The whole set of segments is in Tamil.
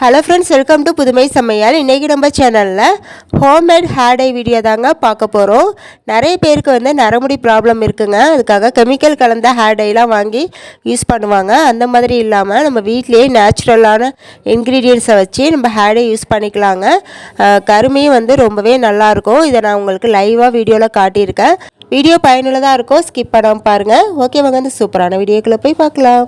ஹலோ ஃப்ரெண்ட்ஸ் வெல்கம் டு புதுமை சமையல் இன்றைக்கி நம்ம சேனலில் ஹோம்மேட் ஹேர் டை வீடியோ தாங்க பார்க்க போகிறோம் நிறைய பேருக்கு வந்து நரமுடி ப்ராப்ளம் இருக்குங்க. அதுக்காக கெமிக்கல் கலந்த ஹேர் டைலாம் வாங்கி யூஸ் பண்ணுவாங்க. அந்த மாதிரி இல்லாமல் நம்ம வீட்லேயே நேச்சுரலான இன்க்ரீடியன்ஸை வச்சு நம்ம ஹேர் டை யூஸ் பண்ணிக்கலாங்க. கருமையும் வந்து ரொம்பவே நல்லாயிருக்கும் இதை நான் உங்களுக்கு லைவாக வீடியோவில் காட்டியிருக்கேன். வீடியோ பயனுள்ளதாக இருக்கும் ஸ்கிப் பண்ணாமல் பாருங்கள் ஓகே வாங்க இந்த சூப்பரான வீடியோக்குள்ளே போய் பார்க்கலாம்.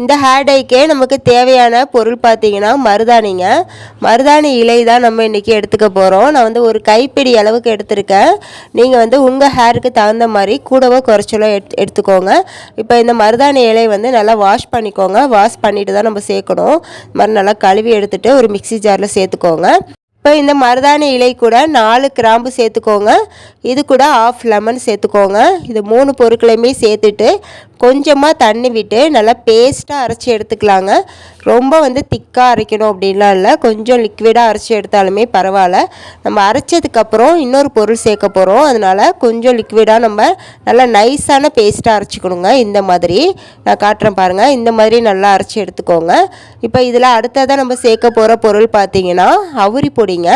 இந்த ஹேர் டைக்கே நமக்கு தேவையான பொருள் பார்த்தீங்கன்னா மருதாணிங்க. மருதாணி இலை தான் நம்ம இன்றைக்கி எடுத்துக்க போகிறோம் நான் வந்து ஒரு கைப்பிடி அளவுக்கு எடுத்திருக்கேன். நீங்கள் வந்து உங்கள் ஹேருக்கு தகுந்த மாதிரி கூடவோ குறைச்சலோ எட் எடுத்துக்கோங்க. இப்போ இந்த மருதாணி இலை வந்து நல்லா வாஷ் பண்ணிக்கோங்க. வாஷ் பண்ணிட்டு தான் நம்ம சேர்க்கணும். இந்த மாதிரி நல்லா கழுவி எடுத்துகிட்டு ஒரு மிக்ஸி ஜாரில் சேர்த்துக்கோங்க. இப்போ இந்த மருதாணி இலை கூட நாலு கிராம்பு சேர்த்துக்கோங்க. இது கூட ஆஃப் லெமன் சேர்த்துக்கோங்க. இது மூணு பொருட்களையுமே சேர்த்துட்டு கொஞ்சமாக தண்ணி விட்டு நல்லா பேஸ்ட்டாக அரைச்சி எடுத்துக்கலாங்க. ரொம்ப வந்து திக்காக அரைக்கணும் அப்படின்லாம் இல்லை. கொஞ்சம் லிக்விடாக அரைச்சி எடுத்தாலுமே பரவாயில்ல. நம்ம அரைச்சதுக்கப்புறம் இன்னொரு பொருள் சேர்க்க போகிறோம் அதனால் கொஞ்சம் லிக்விடாக நம்ம நல்லா நைஸான பேஸ்ட்டாக அரைச்சிக்கணுங்க. இந்த மாதிரி நான் காட்டுறேன் பாருங்கள் இந்த மாதிரி நல்லா அரைச்சி எடுத்துக்கோங்க. இப்போ இதில் அடுத்ததாக நம்ம சேர்க்க போகிற பொருள் பார்த்தீங்கன்னா அவுரி பொடி பொடிங்க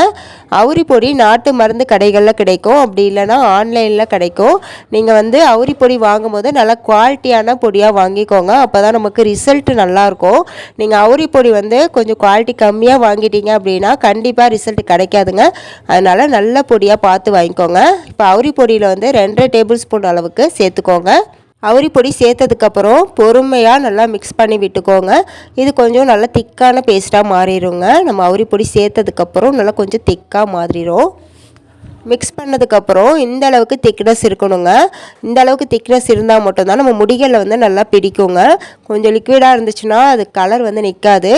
அவுரி பொடி நாட்டு மருந்து கடைகளில் கிடைக்கும். அப்படி இல்லைன்னா ஆன்லைனில் கிடைக்கும். நீங்கள் வந்து அவுரி பொடி வாங்கும்போது நல்லா குவாலிட்டியான பொடியாக வாங்கிக்கோங்க. அப்போ தான் நமக்கு ரிசல்ட் நல்லாயிருக்கும். நீங்கள் அவுரி பொடி வந்து கொஞ்சம் குவாலிட்டி கம்மியாக வாங்கிட்டீங்க அப்படின்னா கண்டிப்பாக ரிசல்ட் கிடைக்காதுங்க. அதனால் நல்ல பொடியாக பார்த்து வாங்கிக்கோங்க. இப்போ அவுரி பொடியில் வந்து ரெண்டரை டேபிள் ஸ்பூன் அளவுக்கு சேர்த்துக்கோங்க. அவுரி பொடி சேர்த்ததுக்கப்புறம் பொறுமையாக நல்லா மிக்ஸ் பண்ணி விட்டுக்கோங்க. இது கொஞ்சம் நல்லா திக்கான பேஸ்ட்டாக மாறிடுங்க நம்ம அவுரி பொடி சேர்த்ததுக்கப்புறம் நல்லா கொஞ்சம் திக்காக மாறிடும் மிக்ஸ் பண்ணதுக்கப்புறம் இந்த அளவுக்கு திக்னஸ் இருக்கணுங்க. இந்த அளவுக்கு திக்னஸ் இருந்தால் மட்டும்தான் நம்ம முடிகளில் வந்து நல்லா பிடிக்குங்க. கொஞ்சம் லிக்விடாக இருந்துச்சுன்னா அது கலர் வந்து நிற்காது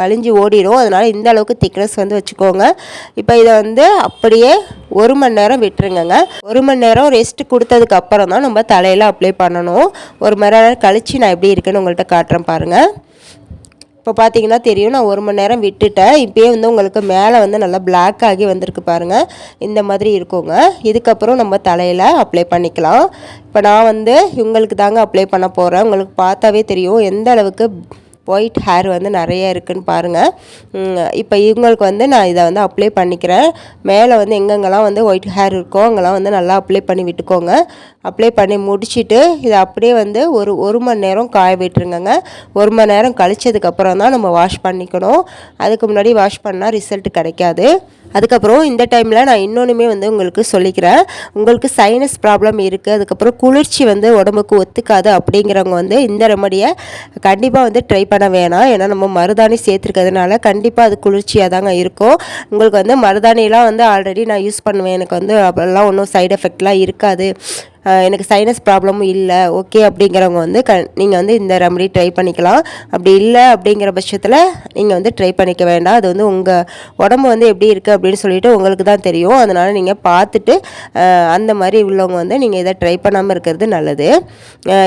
வலிஞ்சு ஓடிடும். அதனால் இந்த அளவுக்கு திக்னஸ் வந்து வச்சுக்கோங்க. இப்போ இதை வந்து அப்படியே ஒரு மணி நேரம் விட்டுருங்கங்க. ஒரு மணி நேரம் ரெஸ்ட் கொடுத்ததுக்கு அப்புறம் தான் நம்ம தலையில் அப்ளை பண்ணணும். ஒரு மணி நேரம் கழித்து நான் எப்படி இருக்குன்னு உங்கள்கிட்ட காட்டுறேன் பாருங்கள் இப்போ பார்த்தீங்கன்னா தெரியும் நான் ஒரு மணி நேரம் விட்டுட்டேன். இப்போயே வந்து உங்களுக்கு மேலே வந்து நல்லா பிளாக் ஆகி வந்திருக்கு பாருங்கள் இந்த மாதிரி இருக்குங்க. இதுக்கப்புறம் நம்ம தலையில் அப்ளை பண்ணிக்கலாம். இப்போ நான் வந்து இவங்களுக்கு தாங்க அப்ளை பண்ண போகிறேன் உங்களுக்கு பார்த்தாவே தெரியும் எந்த அளவுக்கு ஒயிட் ஹேர் வந்து நிறைய இருக்குன்னு பாருங்கள் இப்போ இவங்களுக்கு வந்து நான் இதை வந்து அப்ளை பண்ணிக்கிறேன். மேலே வந்து எங்கெங்கெல்லாம் வந்து ஒயிட் ஹேர் இருக்கோ அங்கெல்லாம் வந்து நல்லா அப்ளை பண்ணி விட்டுக்கோங்க. அப்ளை பண்ணி முடிச்சுட்டு இதை அப்படியே வந்து ஒரு ஒரு மணி நேரம் காய விட்டுருங்கங்க. ஒரு மணி நேரம் கழிச்சதுக்கப்புறம் தான் நம்ம வாஷ் பண்ணிக்கணும். அதுக்கு முன்னாடி வாஷ் பண்ணால் ரிசல்ட் கிடைக்காது. அதுக்கப்புறம் இந்த டைமில் நான் இன்னொன்றுமே வந்து உங்களுக்கு சொல்லிக்கிறேன். உங்களுக்கு சைனஸ் ப்ராப்ளம் இருக்குது அதுக்கப்புறம் குளிர்ச்சி வந்து உடம்புக்கு ஒத்துக்காது அப்படிங்கிறவங்க வந்து இந்த ரெமடியை கண்டிப்பாக வந்து ட்ரை பண்ண வேணாம். ஏன்னா நம்ம மருதாணி சேர்த்துருக்கிறதுனால கண்டிப்பாக அது குளிர்ச்சியாக தாங்க இருக்கும். உங்களுக்கு வந்து மருதாணிலாம் வந்து ஆல்ரெடி நான் யூஸ் பண்ணுவேன். எனக்கு வந்து அப்போல்லாம் ஒன்றும் சைடு எஃபெக்ட்லாம் இருக்காது. எனக்கு சைனஸ் ப்ராப்ளமும் இல்லை ஓகே அப்படிங்கிறவங்க வந்து க நீங்கள் வந்து இந்த ரெமடி ட்ரை பண்ணிக்கலாம். அப்படி இல்லை அப்படிங்கிற பட்சத்தில் நீங்கள் வந்து ட்ரை பண்ணிக்க வேண்டாம். அது வந்து உங்கள் உடம்பு வந்து எப்படி இருக்குது அப்படின்னு சொல்லிட்டு உங்களுக்கு தான் தெரியும். அதனால் நீங்கள் பார்த்துட்டு அந்த மாதிரி உள்ளவங்க வந்து நீங்கள் இதை ட்ரை பண்ணாமல் இருக்கிறது நல்லது.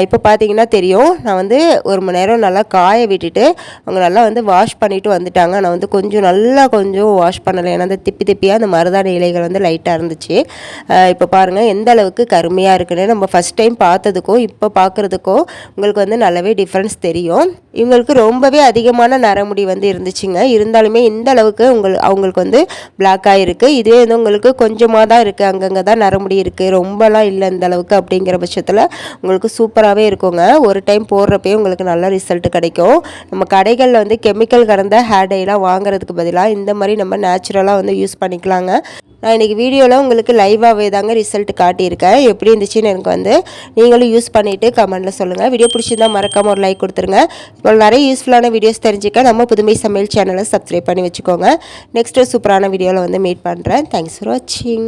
இப்போ பார்த்தீங்கன்னா தெரியும். நான் வந்து ஒரு மணி நேரம் நல்லா காய விட்டுட்டு அவங்க நல்லா வந்து வாஷ் பண்ணிட்டு வந்துட்டாங்க. நான் வந்து கொஞ்சம் நல்லா கொஞ்சம் வாஷ் பண்ணலை. ஏன்னா அந்த திப்பி திப்பியாக அந்த மருதாணி இலைகள் வந்து லைட்டாக இருந்துச்சு. இப்போ பாருங்கள் எந்த அளவுக்கு கருமையாக இருக்குது இருக்குன்னு நம்ம ஃபஸ்ட் டைம் பார்த்ததுக்கும் இப்போ பார்க்குறதுக்கும் உங்களுக்கு வந்து நல்லாவே டிஃப்ரென்ஸ் தெரியும். இவங்களுக்கு ரொம்பவே அதிகமான நரமுடி வந்து இருந்துச்சுங்க. இருந்தாலுமே இந்த அளவுக்கு உங்கள் அவங்களுக்கு வந்து பிளாக்காக இருக்குது இதே வந்து உங்களுக்கு கொஞ்சமாக தான் இருக்குது அங்கங்கே தான் நரமுடி இருக்குது ரொம்பலாம் இல்லை இந்த அளவுக்கு அப்படிங்கிற பட்சத்தில் உங்களுக்கு சூப்பராகவே இருக்குங்க. ஒரு டைம் போடுறப்பே உங்களுக்கு நல்ல ரிசல்ட் கிடைக்கும். நம்ம கடைகளில் வந்து கெமிக்கல் கலந்த ஹேர் டைலாம் வாங்குறதுக்கு பதிலாக இந்த மாதிரி நம்ம நேச்சுரலாக வந்து யூஸ் பண்ணிக்கலாங்க. நான் இன்றைக்கி வீடியோவில் உங்களுக்கு லைவாகவே தாங்க ரிசல்ட் காட்டியிருக்கேன். எப்படி இருந்துச்சுன்னு எனக்கு வந்து நீங்களும் யூஸ் பண்ணிவிட்டு கமெண்ட்டில் சொல்லுங்கள் வீடியோ பிடிச்சிருந்தா மறக்காமல் ஒரு லைக் கொடுத்துருங்க. இப்போ நிறைய யூஸ்ஃபுல்லான வீடியோஸ் தெரிஞ்சுக்க நம்ம புதுமை சமையல் சேனலை சப்ஸ்கிரைப் பண்ணி வச்சுக்கோங்க. நெக்ஸ்ட்டு சூப்பரான வீடியோவில் வந்து மீட் பண்ணுறேன் தேங்க்ஸ் ஃபார் வாட்சிங்